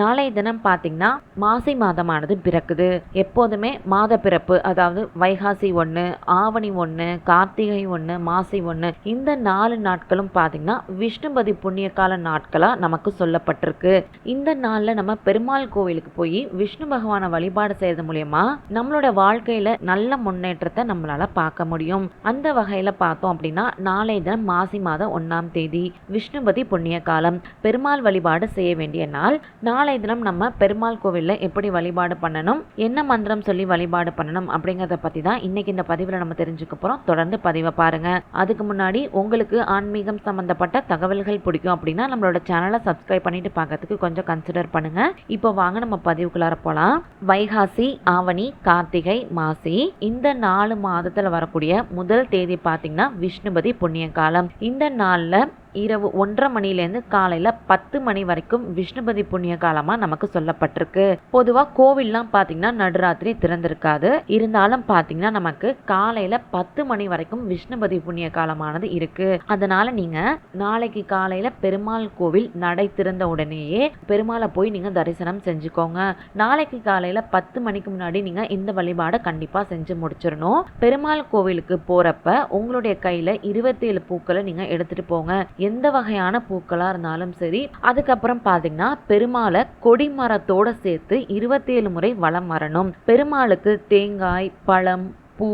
நாளைய தினம் பார்த்தீங்கன்னா மாசி மாதமானது பிறக்குது. எப்போதுமே மாத பிறப்பு அதாவது வைகாசி ஒன்று ஆவணி ஒன்று கார்த்திகை ஒன்று மாசி ஒன்று இந்த நாலு நாட்களும் பார்த்தீங்கன்னா விஷ்ணுபதி புண்ணிய கால நாட்களாக நமக்கு சொல்லப்பட்டிருக்கு. இந்த நாளில் நம்ம பெருமாள் கோவிலுக்கு போய் விஷ்ணு பகவானை வழிபாடு செய்யறது மூலயமா நம்மளோட வாழ்க்கையில் நல்ல முன்னேற்றத்தை நம்மளால் பார்க்க முடியும். அந்த வகையில் பார்த்தோம் அப்படின்னா நாளைய தினம் மாசி மாதம் ஒன்றாம் தேதி விஷ்ணுபதி புண்ணிய காலம் பெருமாள் வழிபாடு செய்ய வேண்டிய நாள் நாளைய தினம் நம்ம பெருமாள் கோவிலில் எப்படி வழிபாடு பண்ணணும் என்ன மந்திரம் சொல்லி வழிபாடு பண்ணணும் அப்படிங்கிறத பற்றி தான் இன்னைக்கு இந்த பதிவில் நம்ம தெரிஞ்சுக்க போகிறோம் தொடர்ந்து பதிவை பாருங்க. அதுக்கு முன்னாடி உங்களுக்கு ஆன்மீகம் சம்மந்தப்பட்ட தகவல்கள் பிடிக்கும் அப்படின்னா நம்மளோட சேனலை சப்ஸ்கிரைப் பண்ணிட்டு பார்க்கறதுக்கு கொஞ்சம் கன்சிடர் பண்ணுங்க. இப்போ வாங்க நம்ம பதிவுக்குள்ளார போகலாம் வைகாசி ஆவணி கார்த்திகை மாசி. இந்த நாலு மாதத்தில் வரக்கூடிய முதல் தேதி பார்த்தீங்கன்னா விஷ்ணுபதி புண்ணிய காலம் இந்த நாளில் இரவு ஒன்றரை மணிலேருந்து காலையில் பத்து மணி வரைக்கும் விஷ்ணுபதி புண்ணிய காலமாக நமக்கு சொல்லப்பட்டிருக்கு. பொதுவாக கோவில்லாம் பார்த்தீங்கன்னா நடுராத்திரி திறந்திருக்காது. இருந்தாலும் பார்த்தீங்கன்னா நமக்கு காலையில் பத்து மணி வரைக்கும் விஷ்ணுபதி புண்ணிய காலமானது இருக்கு. அதனால நீங்கள் நாளைக்கு காலையில் பெருமாள் கோவில் நடை திறந்த உடனேயே பெருமாளை போய் நீங்கள் தரிசனம் செஞ்சுக்கோங்க. நாளைக்கு காலையில் பத்து மணிக்கு முன்னாடி நீங்கள் இந்த வழிபாடை கண்டிப்பாக செஞ்சு முடிச்சிடணும். பெருமாள் கோவிலுக்கு போகிறப்ப உங்களுடைய கையில் இருபத்தேழு பூக்களை நீங்கள் எடுத்துகிட்டு போங்க. எந்த வகையான பூக்களாக இருந்தாலும் சரி அதுக்கப்புறம் பார்த்தீங்கன்னா பெருமாளை கொடிமரத்தோட சேர்த்து இருபத்தேழு முறை வளம் வரணும். பெருமாளுக்கு தேங்காய் பழம் பூ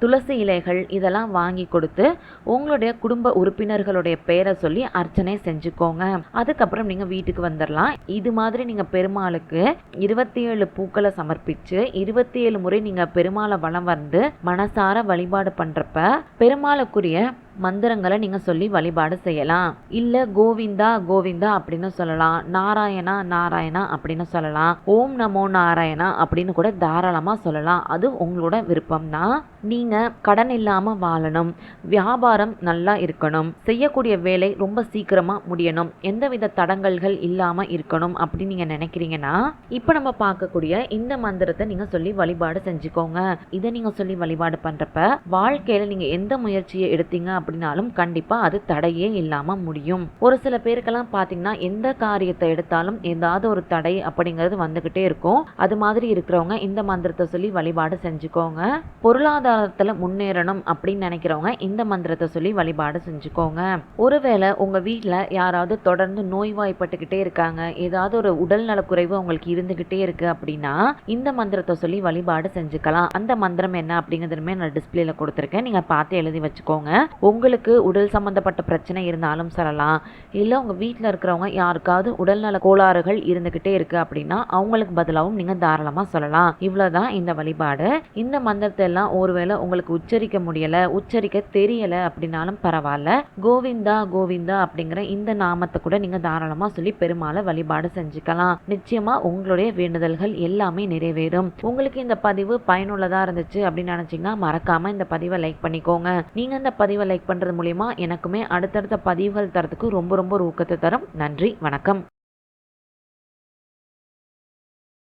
துளசி இலைகள் இதெல்லாம் வாங்கி கொடுத்து உங்களுடைய குடும்ப உறுப்பினர்களுடைய பெயரை சொல்லி அர்ச்சனை செஞ்சுக்கோங்க. அதுக்கப்புறம் நீங்கள் வீட்டுக்கு வந்துடலாம் இது மாதிரி நீங்கள் பெருமாளுக்கு இருபத்தி ஏழு பூக்களை சமர்ப்பித்து இருபத்தி ஏழு முறை நீங்கள் பெருமாளை வளம் வந்து மனசார வழிபாடு பண்ணுறப்ப பெருமாளுக்குரிய மந்திரங்களை நீங்கள் சொல்லி வழிபாடு செய்யலாம். இல்லை கோவிந்தா கோவிந்தா அப்படின்னு சொல்லலாம். நாராயணா நாராயணா அப்படின்னு சொல்லலாம். ஓம் நமோ நாராயணா அப்படின்னு கூட தாராளமாக சொல்லலாம். அது உங்களோட விருப்பம் தான் நீங்கள் கடன் இல்லாமல் வாழணும். வியாபாரம் நல்லா இருக்கணும். செய்யக்கூடிய வேலை ரொம்ப சீக்கிரமாக முடியணும். எந்தவித தடங்கல்கள் இல்லாமல் இருக்கணும் அப்படின்னு நீங்கள் நினைக்கிறீங்கன்னா இப்போ நம்ம பார்க்கக்கூடிய இந்த மந்திரத்தை நீங்கள் சொல்லி வழிபாடு செஞ்சுக்கோங்க. இதை நீங்கள் சொல்லி வழிபாடு பண்ணுறப்ப வாழ்க்கையில் நீங்கள் எந்த முயற்சியை எடுத்தீங்க அப்படின்னாலும் கண்டிப்பாக அது தடையே இல்லாமல் முடியும். ஒரு சில பேருக்கெல்லாம் பார்த்தீங்கன்னா எந்த காரியத்தை எடுத்தாலும் ஏதாவது ஒரு தடை அப்படிங்கிறது வந்துக்கிட்டே இருக்கும். அது மாதிரி இருக்கிறவங்க இந்த மந்திரத்தை சொல்லி வழிபாடு செஞ்சுக்கோங்க. பொருளாதாரத்தில் முன்னேறணும் அப்படின்னு நினைக்கிறவங்க இந்த மந்திரத்தை சொல்லி வழிபாடு செஞ்சுக்கோங்க. ஒருவேளை உங்கள் வீட்டில் யாராவது தொடர்ந்து நோய்வாய்ப்பட்டுக்கிட்டே இருக்காங்க ஏதாவது ஒரு உடல் நலக்குறைவு உங்களுக்கு இருந்துக்கிட்டே இருக்கு அப்படின்னா இந்த மந்திரத்தை சொல்லி வழிபாடு செஞ்சுக்கலாம். அந்த மந்திரம் என்ன அப்படிங்கிறதுமே நான் டிஸ்பிளேல கொடுத்துருக்கேன். நீங்கள் பார்த்து எழுதி வச்சுக்கோங்க. உங்களுக்கு உடல் சம்மந்தப்பட்ட பிரச்சனை இருந்தாலும் சொல்லலாம். இல்லை உங்கள் வீட்டில் இருக்கிறவங்க யாருக்காவது உடல்நல கோளாறுகள் இருந்துக்கிட்டே இருக்கு அப்படின்னா அவங்களுக்கு பதிலாகவும் நீங்கள் தாராளமாக சொல்லலாம். இவ்வளோதான் இந்த வழிபாடு. இந்த மந்திரத்தை எல்லாம் ஒருவேளை உங்களுக்கு உச்சரிக்க முடியலை உச்சரிக்க தெரியலை அப்படின்னாலும் பரவாயில்ல. கோவிந்தா கோவிந்தா அப்படிங்கிற இந்த நாமத்தை கூட நீங்கள் தாராளமாக சொல்லி பெருமாளை வழிபாடு செஞ்சுக்கலாம். நிச்சயமாக உங்களுடைய வேண்டுதல்கள் எல்லாமே நிறைவேறும். உங்களுக்கு இந்த பதிவு பயனுள்ளதாக இருந்துச்சு அப்படின்னு நினச்சிங்கன்னா மறக்காமல் இந்த பதிவை லைக் பண்ணிக்கோங்க. நீங்கள் இந்த பதிவை லைக் லைக் பண்ணுறது மூலிமா எனக்குமே அடுத்தடுத்த பதிவுகள் தரத்துக்கு ரொம்ப ரொம்ப ஒரு ஊக்கத்தை தரும். நன்றி வணக்கம்.